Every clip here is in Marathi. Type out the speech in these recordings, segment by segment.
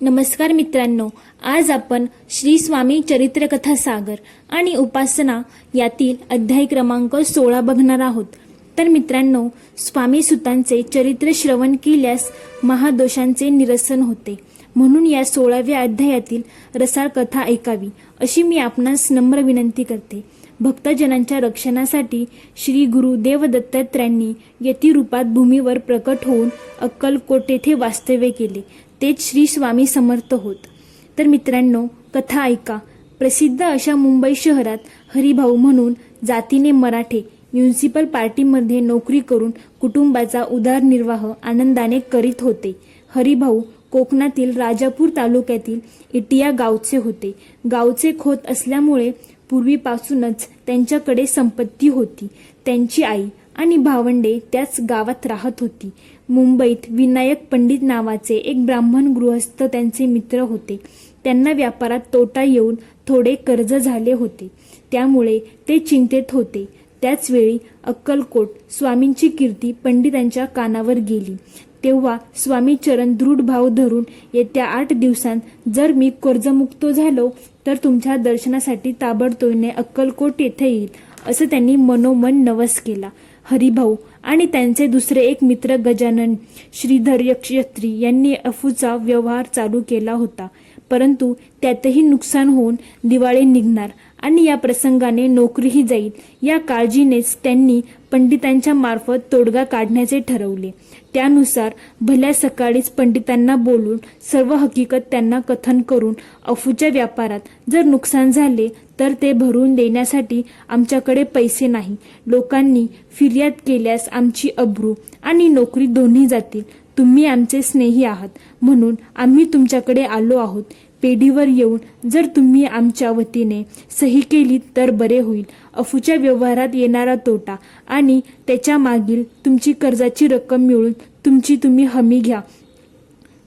नमस्कार मित्रांनो आज आपण श्री स्वामी चरित्रकथा सागर आणि उपासना यातील अध्याय क्रमांक सोळा बघणार आहोत. तर मित्रांनो स्वामी सुतांचे चरित्र श्रवण केल्यास महादोषांचे निरसन होते. म्हणून या सोळाव्या अध्यायातील रसाळ कथा ऐकावी अशी मी आपणास नम्र विनंती करते. भक्तजनांच्या रक्षणासाठी श्री गुरु देवदत्तात्र्यांनी यतिरूपात भूमीवर प्रकट होऊन अक्कलकोट येथे वास्तव्य केले. तेच श्री स्वामी समर्थ होत. तर मित्रांनो कथा ऐका. प्रसिद्ध अशा मुंबई शहरात हरिभाऊ म्हणून जातीने मराठे म्युन्सिपल पार्टीमध्ये नोकरी करून कुटुंबाचा उदरनिर्वाह आनंदाने करीत होते. हरिभाऊ कोकणातील राजापूर तालुक्यातील इटिया गावचे होते. गावचे खोत असल्यामुळे पूर्वीपासूनच त्यांच्याकडे संपत्ती होती. त्यांची आई आणि भावंडे त्याच गावात राहत होती. मुंबईत विनायक पंडित नावाचे एक ब्राह्मण गृहस्थ त्यांचे मित्र होते. त्यांना व्यापारात तोटा येऊन थोडे कर्ज झाले होते. त्यामुळे ते चिंतेत होते. त्याचवेळी अक्कलकोट स्वामींची कीर्ती पंडितांच्या कानावर गेली. तेव्हा स्वामी चरण दृढ भाव धरून येत्या आठ दिवसांत जर मी कर्जमुक्त झालो तर तुमच्या दर्शनासाठी ताबडतोबने अक्कलकोट येथे येईल असं त्यांनी मनोमन नवस केला. हरिभाऊ आणि त्यांचे दुसरे एक मित्र गजानन श्रीधर यक्षत्री यांनी अफूचा व्यवहार चालू केला होता. परंतु त्यातही नुकसान होऊन दिवाळे निघणार आणि या प्रसंगाने नोकरीही जाईल. या काळजीनेच त्यांनी पंडितांच्या मार्फत तोडगा काढण्याचे ठरवले. त्यानुसार भल्या सकाळीच पंडितांना बोलून सर्व हकीकत त्यांना कथन करून अफूच्या व्यापारात जर नुकसान झाले तर ते भरून देण्यासाठी आमच्याकडे पैसे नाही. लोकांनी फिर्याद केल्यास आमची अब्रू आणि नोकरी दोन्ही जातील. तुम्ही आमचे स्नेही आहात. म्हणून आम्ही तुमच्याकडे आलो आहोत. पेढीवर येऊन जर तुम्ही आमच्या वतीने सही केली तर बरे होईल. अफूच्या व्यवहारात येणारा तोटा आणि त्याच्या मागील तुमची कर्जाची रक्कम मिळून तुमची तुम्ही हमी घ्या.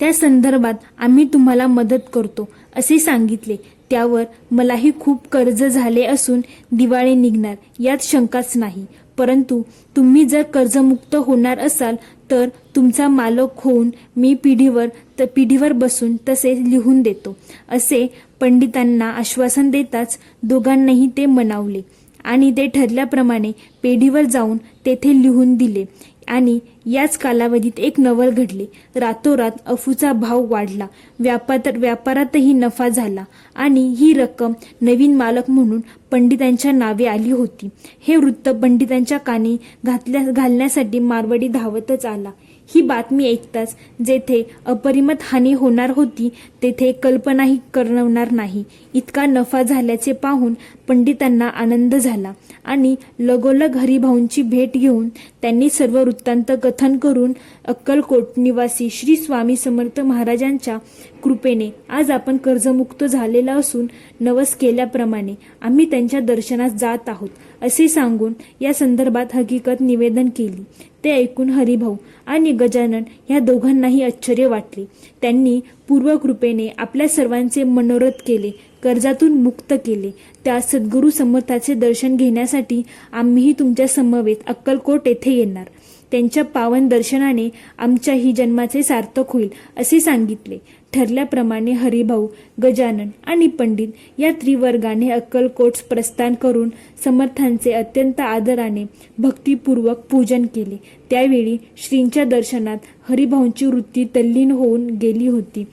त्या संदर्भात आम्ही तुम्हाला मदत करतो असे सांगितले. त्यावर मलाही खूप कर्ज झाले असून दिवाळी निघणार यात शंकाच नाही. परंतु तुम्ही जर कर्जमुक्त होणार असाल तर तुमचा मालक होऊन मी पिढीवर तर पिढीवर बसून तसे लिहून देतो. असे पंडितांना आश्वासन देताच दोघांनाही ते मनावले आणि ते ठरल्याप्रमाणे पेढीवर जाऊन तेथे लिहून दिले आणि याच कालावधीत एक नवल घडले. रातोरात अफूचा भाव वाढला. व्यापार व्यापारातही नफा झाला आणि ही रक्कम नवीन मालक म्हणून पंडितांच्या नावे आली होती. हे वृत्त पंडितांच्या कानी घातल्या घालण्यासाठी मारवाडी धावतच आला. ही बातमी ऐकताच जेथे अपरिमत हानी होणार होती तेथे कल्पनाही करवणार नाही. इतका नफा झाल्याचे पाहून पंडितांना आनंद झाला आणि लगोलग हरिभाऊंची भेट घेऊन त्यांनी सर्व वृत्तांत कथन करून अक्कलकोट निवासी श्री स्वामी समर्थ महाराजांच्या कृपेने आज आपण कर्जमुक्त झालेला असून नवस केल्याप्रमाणे आम्ही त्यांच्या दर्शनास जात आहोत असे सांगून या संदर्भात हकीकत निवेदन केली. ते ऐकून हरिभाऊ आणि गजानन ह्या दोघांनाही आश्चर्य वाटले. त्यांनी पूर्वकृपेने आपल्या सर्वांचे मनोरथ केले कर्जातून मुक्त केले. त्या सद्गुरू समर्थाचे दर्शन घेण्यासाठी आम्हीही तुमच्या समवेत अक्कलकोट येथे येणार. त्यांच्या पावन दर्शनाने आमच्याही जन्माचे सार्थक होईल असे सांगितले. ठरल्याप्रमाणे हरिभाऊ गजानन आणि पंडित या त्रिवर्गाने अक्कलकोट प्रस्थान करून समर्थांचे अत्यंत आदराने भक्तिपूर्वक पूजन केले. त्यावेळी श्रींच्या दर्शनात हरिभाऊंची वृत्ती तल्लीन होऊन गेली होती.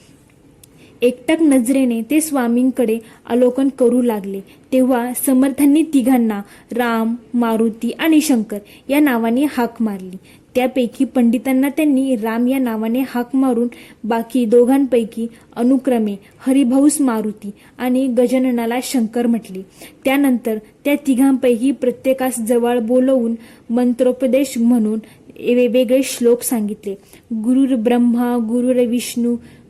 एकटक नजरेने ते स्वामींकडे अवलोकन करू लागले. तेव्हा समर्थांनी तिघांना राम मारुती आणि शंकर या नावाने हाक मारली. त्यापैकी पंडितांना त्यांनी राम या नावाने हाक मारून बाकी दोघांपैकी अनुक्रमे हरिभाऊस मारुती आणि गजाननाला शंकर म्हटले. त्यानंतर त्या तिघांपैकी प्रत्येकास जवळ बोलवून मंत्रोपदेश म्हणून वेगवेगळे श्लोक सांगितले. गुरुर ब्रह्मा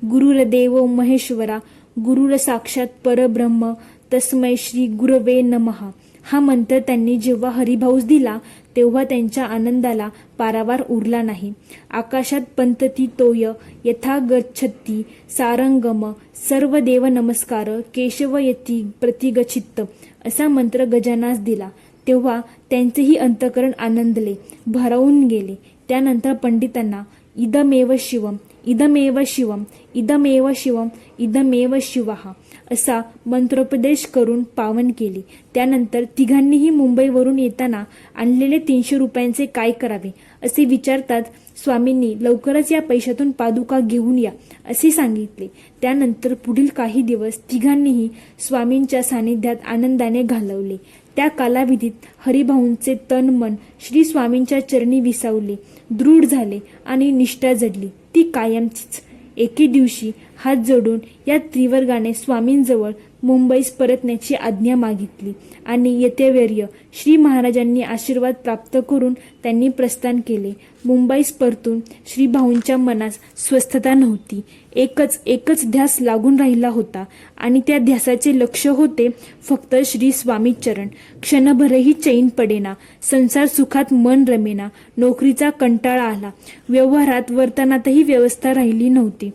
गुरुर देव महेश्वरा गुरुर साक्षात परब्रह्म तस्मै श्री गुरवे नमहा हा मंत्र त्यांनी जेव्हा हरिभाऊस दिला तेव्हा त्यांच्या आनंदाला पारावार उरला नाही. आकाशात पंतती तोय यथा गच्छती सारंगम सर्व देव नमस्कार केशव यती प्रतिगछित्त असा मंत्र गजानास दिला. तेव्हा त्यांचेही अंतकरण आनंदले भरावून गेले. त्यानंतर पंडितांना इदमेव शिवम इदमेव शिवम इदमेव शिवम इदमेव शिवहा असा मंत्रोपदेश करून पावन केले. त्यानंतर तिघांनीही मुंबईवरून येताना आणलेले तीनशे रुपयांचे काय करावे असे विचारतात स्वामींनी लवकरच या पैशातून पादुका घेऊन या असे सांगितले. त्यानंतर पुढील काही दिवस तिघांनीही स्वामींच्या सानिध्यात आनंदाने घालवले. त्या कालावधीत हरिभाऊंचे तन मन श्री स्वामींच्या चरणी विसावले. दृढ झाले आणि निष्ठा जडली. ती कायमचीच. एके दिवशी हात जोडून या त्रिवर्गाने स्वामींजवळ मुंबईस परतण्याची आज्ञा मागितली आणि यथेवर्य श्री महाराजांनी आशीर्वाद प्राप्त करून त्यांनी प्रस्थान केले. मुंबईस परतून श्री भाऊंच्या मनास स्वस्थता नव्हती. एकच एकच ध्यास लागून राहिला होता आणि त्या ध्यासाचे लक्ष होते फक्त श्री स्वामी चरण. क्षणभरही चैन पडेना संसार सुखात मन रमेना नोकरीचा कंटाळा आला. व्यवहारात वर्तनातही व्यवस्था राहिली नव्हती.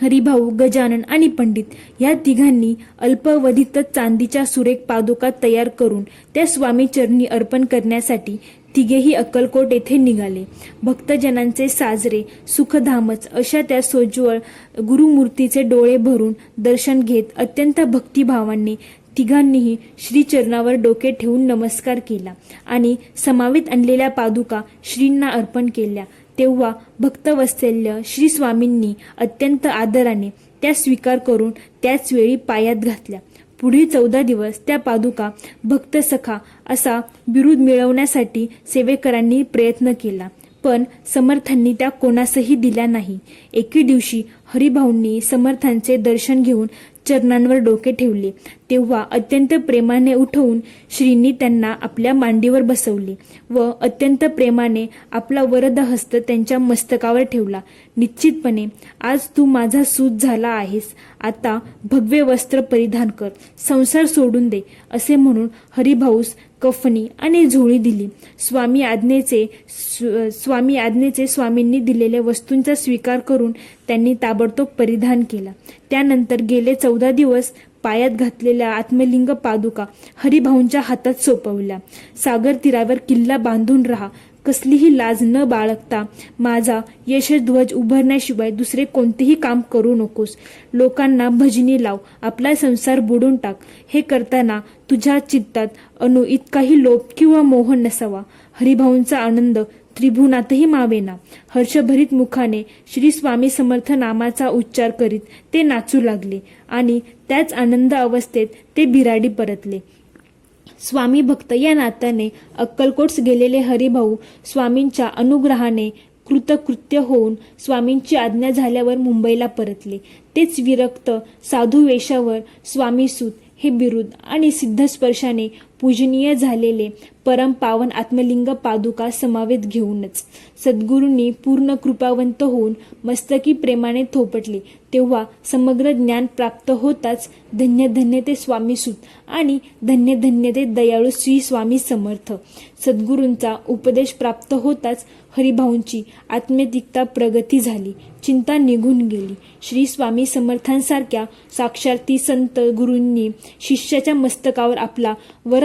हरिभाऊ गजानन आणि पंडित या तिघांनी अल्पावधीतच चांदीच्या सुरेख पादुका तयार करून त्या स्वामी चरणी अर्पण करण्यासाठी तिघेही अक्कलकोट येथे निघाले. भक्तजनांचे साजरे सुखधामच अशा त्या सोज्वळ गुरुमूर्तीचे डोळे भरून दर्शन घेत अत्यंत भक्तिभावांनी तिघांनीही श्रीचरणावर डोके ठेवून नमस्कार केला आणि समावेत आणलेल्या पादुका श्रींना अर्पण केल्या. तेव्हा भक्तवत्सल्य श्री स्वामींनी अत्यंत आदराने त्या स्वीकार करून त्याच वेळी पायात घातल्या. पुढील चौदा दिवस त्या पादुका भक्त सखा असा बिरुद मिळवण्यासाठी सेवेकरांनी प्रयत्न केला. पण समर्थांनी त्या कोणासही दिल्या नाही. एके दिवशी हरिभाऊंनी समर्थांचे दर्शन घेऊन चरणांवर डोके ठेवले. तेव्हा अत्यंत प्रेमाने उठवून श्रींनी त्यांना आपल्या मांडीवर बसवले व अत्यंत प्रेमाने आपला वरद हस्त त्यांच्या मस्तकावर ठेवला. निश्चितपणे आज तू माझा सूत झाला आहेस. आता भगवे वस्त्र परिधान कर. संसार सोडून दे. असे म्हणून हरिभाऊस कफनी आणि झोळी दिली. स्वामी आज्ञेचे स्व- स्वामी आज्ञेचे स्वामींनी दिलेल्या वस्तूंचा स्वीकार करून त्यांनी ताबडतोब परिधान केला. त्यानंतर गेले चौदा दिवस पायात घातलेल्या आत्मलिंग पादुका हरिभाऊंच्या हातात सोपवल्या. सागर तीरावर किल्ला बांधून राहा. कसलीही लाज न बाळगता माझा यशध्वज उभारण्याशिवाय दुसरे कोणतेही काम करू नकोस. लोकांना भजनी लाव आपला संसार बुडून टाक. हे करताना तुझ्या चित्तात अनु इतकाही लोभ किंवा मोह नसावा. हरिभाऊंचा आनंद त्रिभुवनातही मावेना. हर्षभरीत मुखाने श्री स्वामी समर्थ नामाचा उच्चार करीत ते नाचू लागले आणि त्याच आनंद अवस्थेत ते बिराडी परतले. स्वामी भक्त या नात्याने अक्कलकोट्स गेलेले हरिभाऊ स्वामींच्या अनुग्रहाने कृतकृत्य होऊन स्वामींची आज्ञा झाल्यावर मुंबईला परतले. तेच विरक्त साधू वेशावर स्वामीसूत हे बिरुद आणि सिद्धस्पर्शाने पूजनीय झालेले परम पावन आत्मलिंग पादुका समावेत घेऊनच. सद्गुरूंनी पूर्ण कृपावंत होऊन मस्तकी प्रेमाने थोपटले. तेव्हा समग्र ज्ञान प्राप्त होताच धन्य धन्य ते स्वामीसूत आणि धन्य धन्य ते दयाळू श्री स्वामी समर्थ. सद्गुरूंचा उपदेश प्राप्त होताच हरिभाऊंची आत्मतिकता प्रगती झाली. चिंता निघून गेली. श्री स्वामी समर्थांसारख्या साक्षार्थी संत गुरूंनी शिष्याच्या मस्तकावर आपला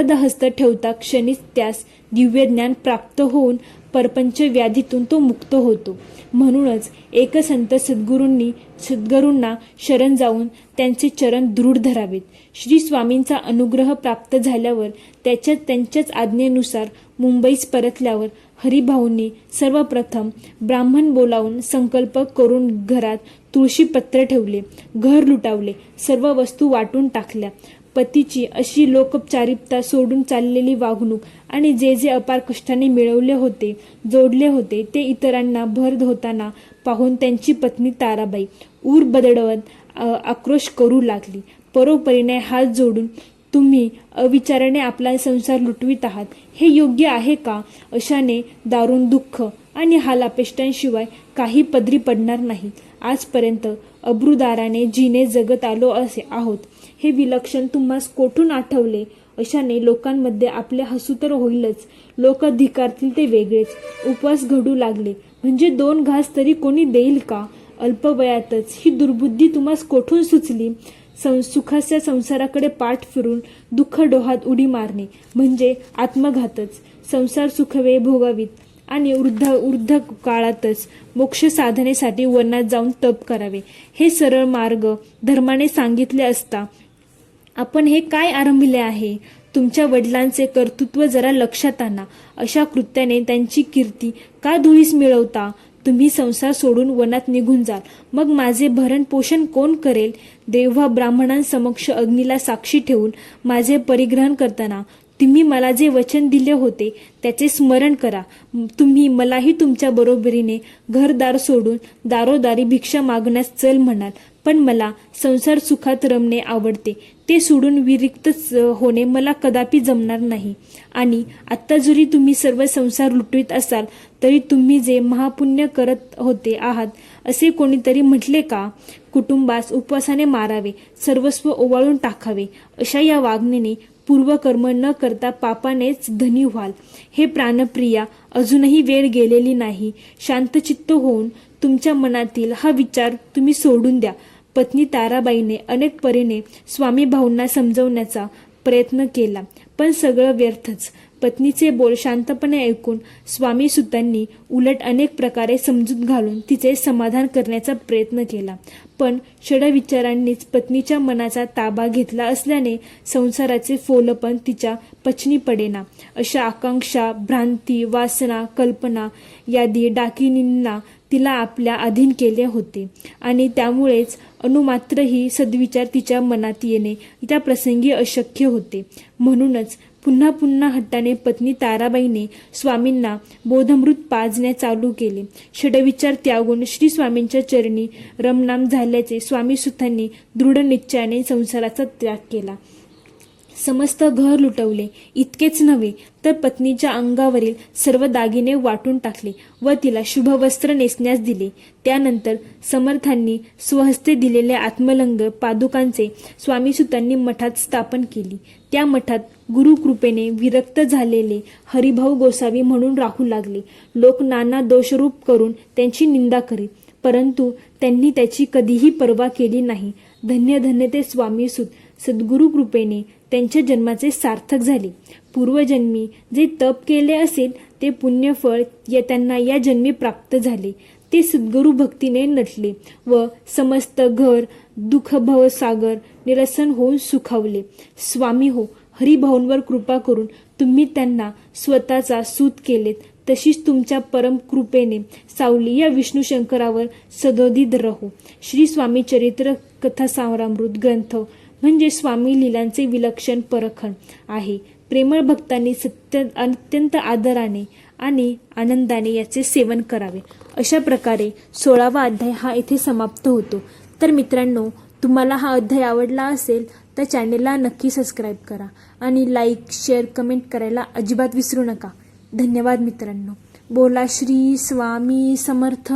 वरदहस्त ठेवता क्षणीच त्यास दिव्य ज्ञान प्राप्त होऊन परपंच व्याधीतून तो मुक्त होतो. म्हणूनच एक संत सद्गुरूंनी सद्गुरूंना शरण जाऊन त्यांचे चरण दृढ धरावेत. श्री स्वामींचा अनुग्रह प्राप्त झाल्यावर त्याच्या त्यांच्याच आज्ञेनुसार मुंबईस परतल्यावर हरिभाऊंनी सर्वप्रथम ब्राह्मण बोलावून संकल्प करून घरात तुळशी पत्र ठेवले घर लुटावले सर्व वस्तू वाटून टाकल्या. पतीची अशी लोकपचारिकता सोडून चाललेली वागणूक आणि जे जे अपार कष्टाने मिळवले होते जोडले होते ते इतरांना भर होताना पाहून त्यांची पत्नी ताराबाई ऊर बदडवत आक्रोश करू लागली. परोपरीने हात जोडून तुम्ही अविचाराने आपला संसार लुटवित आहात हे योग्य आहे का? अशाने दारुण दुःख आणि हालापेष्टांशिवाय काही पदरी पडणार नाही. आजपर्यंत अब्रुदाराने जिने जगत आलो असे आहोत. हे विलक्षण तुम्हास कोठून आठवले? अशाने लोकांमध्ये आपले हसू तर होईलच. लोक धिकारतील ते वेगळेच. उपवास घडू लागले. म्हणजे दोन घास तरी कोणी देईल का? अल्पवयातच. ही दुर्बुद्धी तुम्हास कोठून सुचली? सं सुखाच्या संसाराकडे पाठ फिरून दुःख डोहात उडी मारणे. म्हणजे आत्मघातच. संसार सुखवे भोगावीत. आणि वृद्ध वृद्ध काळातच मोक्ष साधनेसाठी वनात जाऊन तप करावे. हे सरळ मार्ग धर्माने सांगितले असता आपण हे काय आरंभिले आहे? तुमच्या वडिलांचे कर्तृत्व जरा लक्षात आणा. अशा कृत्याने त्यांची कीर्ती का धुळीस मिळवता? तुम्ही संसार सोडून वनात निघून जाल. मग माझे भरण पोषण कोण करेल? देव्हा ब्राह्मणांसमक्ष अग्नीला साक्षी ठेवून माझे परिग्रहण करताना तुम्ही मला जे वचन दिले होते त्याचे स्मरण करा. तुम्ही मलाही तुमच्या बरोबरीने घरदार सोडून दारोदारी भिक्षा मागण्यास चल म्हणाल पण मला संसार सुखात रमणे आवडते. ते सोडून विरिक्त होणे मला कदापि जमणार नाही. आणि आत्ता जरी तुम्ही सर्व संसार लुटवीत असाल तरी तुम्ही जे महापुण्य करत होते आहात असे कोणीतरी म्हटले का? कुटुंबास उपवासाने मारावे सर्वस्व ओवाळून टाकावे अशा या वागणीने पूर्वकर्म न करता पापानेच धनी व्हाल. हे प्राणप्रिया अजूनही वेळ गेलेली नाही. शांतचित्त होऊन तुमच्या मनातील हा विचार तुम्ही सोडून द्या. पत्नी ताराबाईने अनेक परीने स्वामी भाऊंना समजवण्याचा प्रयत्न केला पण सगळं व्यर्थच. पत्नीचे बोल शांतपणे ऐकून स्वामी सुतांनी उलट अनेक प्रकारे समजूत घालून तिचे समाधान करण्याचा प्रयत्न केला. पण षडविचारांनीच पत्नीच्या मनाचा ताबा घेतला असल्याने संसाराचे फोलपण तिच्या पचनी पडेना. अशा आकांक्षा भ्रांती वासना कल्पना यादी डाकिनींना तिला आपल्या अधीन केले होते आणि त्यामुळेच अणुमात्रही सद्विचार तिच्या मनात येणे त्या प्रसंगी अशक्य होते. म्हणूनच पुन्हा पुन्हा हट्टाने पत्नी ताराबाईने स्वामींना बोधमृत पाजणे चालू केले. षडविचार त्यागून श्री स्वामींच्या चरणी रमनाम झाल्याचे स्वामी सुतांनी दृढ निश्चयाने संसाराचा त्याग केला. समस्त घर लुटवले. इतकेच नव्हे तर पत्नीच्या अंगावरील सर्व दागिने वाटून टाकले व तिला शुभ वस्त्र नेसण्यास दिले. त्यानंतर समर्थांनी स्वहस्ते दिलेले आत्मलंग पादुकांचे स्वामीसुतांनी मठात स्थापन केली. त्या मठात गुरुकृपेने विरक्त झालेले हरिभाऊ गोसावी म्हणून राहू लागले. लोक नाना दोषरूप करून त्यांची निंदा करीत परंतु त्यांनी त्याची कधीही पर्वा केली नाही. धन्य धन्य ते स्वामीसुत. सद्गुरु कृपेने त्यांच्या जन्माचे सार्थक झाले. पूर्वजन्मी जे तप केले असेल ते पुण्यफळ या त्यांना या जन्मी प्राप्त झाले. ते सद्गुरू भक्तीने नटले व समस्त घर दुःखभवसागर निरसन होऊन सुखावले. स्वामी हो हरिभाऊंवर कृपा करून तुम्ही त्यांना स्वतःचा सूत केलेत. तशीच तुमच्या परम कृपेने सावली या विष्णू शंकरावर सदोदित राहू. श्री स्वामी चरित्र कथा सारामृत ग्रंथ म्हणजे स्वामी लिलांचे विलक्षण परखण आहे. प्रेमळ भक्तांनी सत्य अत्यंत आदराने आणि आनंदाने याचे सेवन करावे. अशा प्रकारे सोळावा अध्याय हा इथे समाप्त होतो. तर मित्रांनो तुम्हाला हा अध्याय आवडला असेल तर चॅनेलला नक्की सबस्क्राईब करा आणि लाईक शेअर कमेंट करायला अजिबात विसरू नका. धन्यवाद मित्रांनो. बोला श्री स्वामी समर्थ.